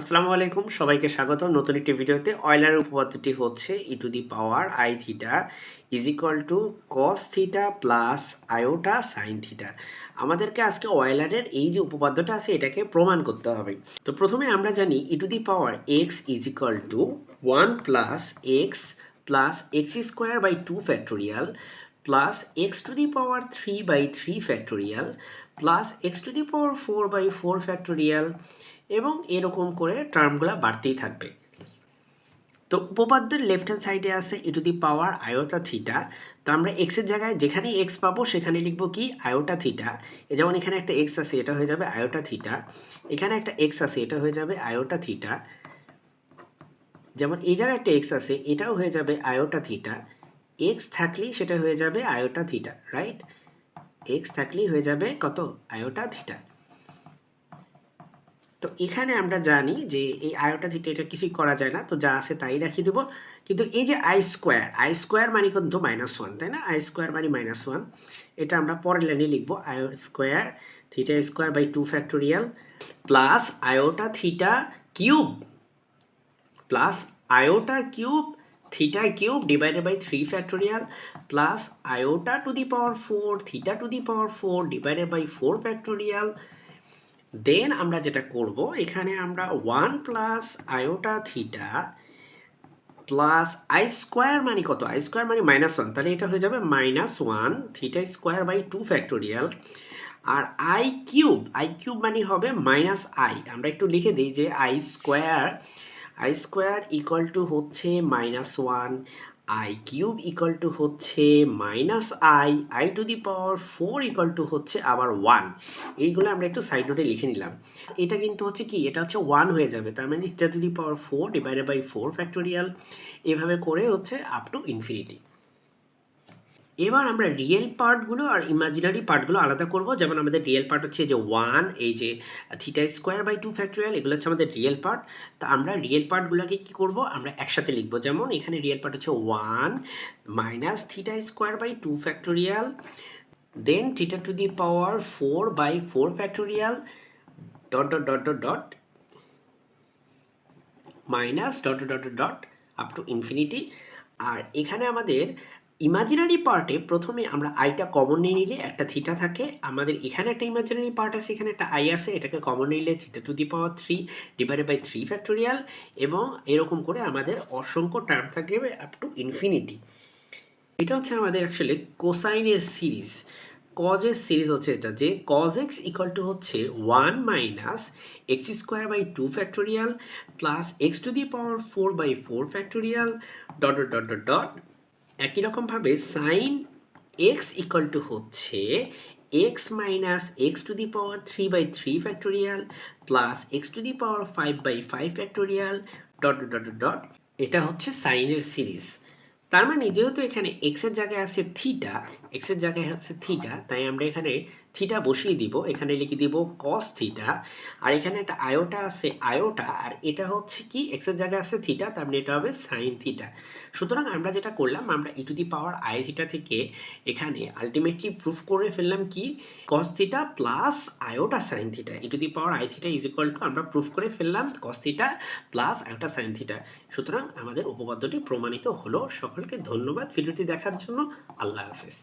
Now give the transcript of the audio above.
আসসালামু আলাইকুম, সবাইকে স্বাগত নতুন একটি ভিডিওতে অয়লারের উপপাদ্যটি হচ্ছে e to the power i theta is equal to cos theta plus iota sine theta আমাদেরকে আজকে অয়লারের এই যে উপপাদ্যটা আছে, এটাকে প্রমাণ করতে হবে। তো প্রথমে আমরা জানি e to the power x is equal to one plus x plus x square by two factorial plus x to the power three by three factorial plus x to the power four by four factorial এবং এরকম করে টার্মগুলো বাড়তেই থাকবে। তো উপপাদ্যের left hand সাইডে আছে e to the power iota theta তো আমরা এক্সের জায়গায় যেখানে এক্স পাবো সেখানে লিখব কি? আয়োটা থিটা যেমন এখানে একটা এক্স আছে, এটা হয়ে যাবে আয়োটা থিটা এখানে একটা এক্স আছে, এটা হয়ে যাবে আয়োটা থিটা যেমন এই জায়গায় একটা এক্স আছে, এটাও হয়ে যাবে আয়োটা থিটা এক্স থাকলেই সেটা হয়ে যাবে আয়োটা থিটা রাইট এক্স থাকলেই হয়ে যাবে কত? আয়োটা থিটা তো এখানে আমরা জানি যে এই আয়োটা থিটা এটা কিছুই করা যায় না, তো যা আছে তাই রাখিয়ে দেবো। কিন্তু এই যে আই স্কোয়ার আই স্কোয়ার মানে কিন্তু মাইনাস ওয়ান তাই না? আই স্কোয়ার মানে মাইনাস ওয়ান এটা আমরা পরের লাইনে লিখব iota square theta square by two factorial plus iota theta cube plus iota cube theta cube divided by three factorial plus iota to the power four theta to the power four divided by four factorial then আমরা যেটা করব, এখানে আমরা one plus iota theta plus i square মানে কত? I square মানে minus one তাহলে এটা হয়ে যাবে minus one theta square by two factorial R i cube i cube মানে হবে মাইনাস আই আমরা একটু লিখে দিই যে i square i square equal to হচ্ছে minus one i cube equal to হচ্ছে minus i i to the power four equal to হচ্ছে আবার ওয়ান এইগুলো আমরা একটু সাইড নোটে লিখে নিলাম। এটা কিন্তু হচ্ছে কি, এটা হচ্ছে ওয়ান হয়ে যাবে। তার মানে এটা to the power four divided by four factorial এভাবে করে হচ্ছে আপ টু ইনফিনিটি এবার আমরা রিয়েল পার্টগুলো আর ইমাজিনারি পার্টগুলো আলাদা করব। যেমন আমাদের রিয়েল পার্ট হচ্ছে যে ওয়ান এই যে theta square by two factorial এগুলো হচ্ছে আমাদের রিয়েল পার্ট তো আমরা রিয়েল পার্টগুলোকে কী করব? আমরা একসাথে লিখব। যেমন এখানে রিয়েল পার্ট হচ্ছে one minus theta square by two factorial then theta to the power four by four factorial dot dot dot dot dot minus dot dot dot up to infinity আর এখানে আমাদের imaginary পার্টে প্রথমে আমরা আইটা common নিয়ে নিলে একটা থিটা থাকে। আমাদের এখানে একটা ইমাজিনারি পার্ট আছে, এখানে একটা আই আছে, এটাকে কমন নিলে theta to the power three divided by three factorial এবং এরকম করে আমাদের অসংখ্য টার্ম থাকবে আপ টু ইনফিনিটি এটা হচ্ছে আমাদের অ্যাকচুয়ালি কোসাইনের সিরিজ কজের সিরিজ হচ্ছে এটা যে কজ এক্স ইকুয়াল টু হচ্ছে one minus x square by two factorial plus x to the power four by four factorial dot dot dot dot dot একই রকমভাবে সাইন এক্স ইকুয়াল টু হচ্ছে x minus x to the power three by three factorial plus x to the power five by five factorial dot dot dot এটা হচ্ছে সাইনের series. তার মানে যেহেতু এখানে এক্সের জায়গায় আছে থিটা এক্সের জায়গায় আছে থিটা তাই আমরা এখানে থিটা বসিয়ে দিব। এখানে লিখে দিব কস থিটা আর এখানে একটা আয়োটা আছে আয়োটা আর এটা হচ্ছে কি? এক্সের জায়গায় আছে থিটা তার মানে এটা হবে সাইন থিটা সুতরাং আমরা যেটা করলাম আমরা e to the power i theta থেকে এখানে আলটিমেটলি প্রুফ করে ফেললাম কি? Cos theta plus iota sine theta e to the power i theta is equal to আমরা প্রুফ করে ফেললাম cos theta plus iota sine theta সুতরাং আমাদের উপপাদ্যটি প্রমাণিত হলো। সকলকে ধন্যবাদ। ভিডিওটি দেখার জন্য আল্লাহ হাফেজ।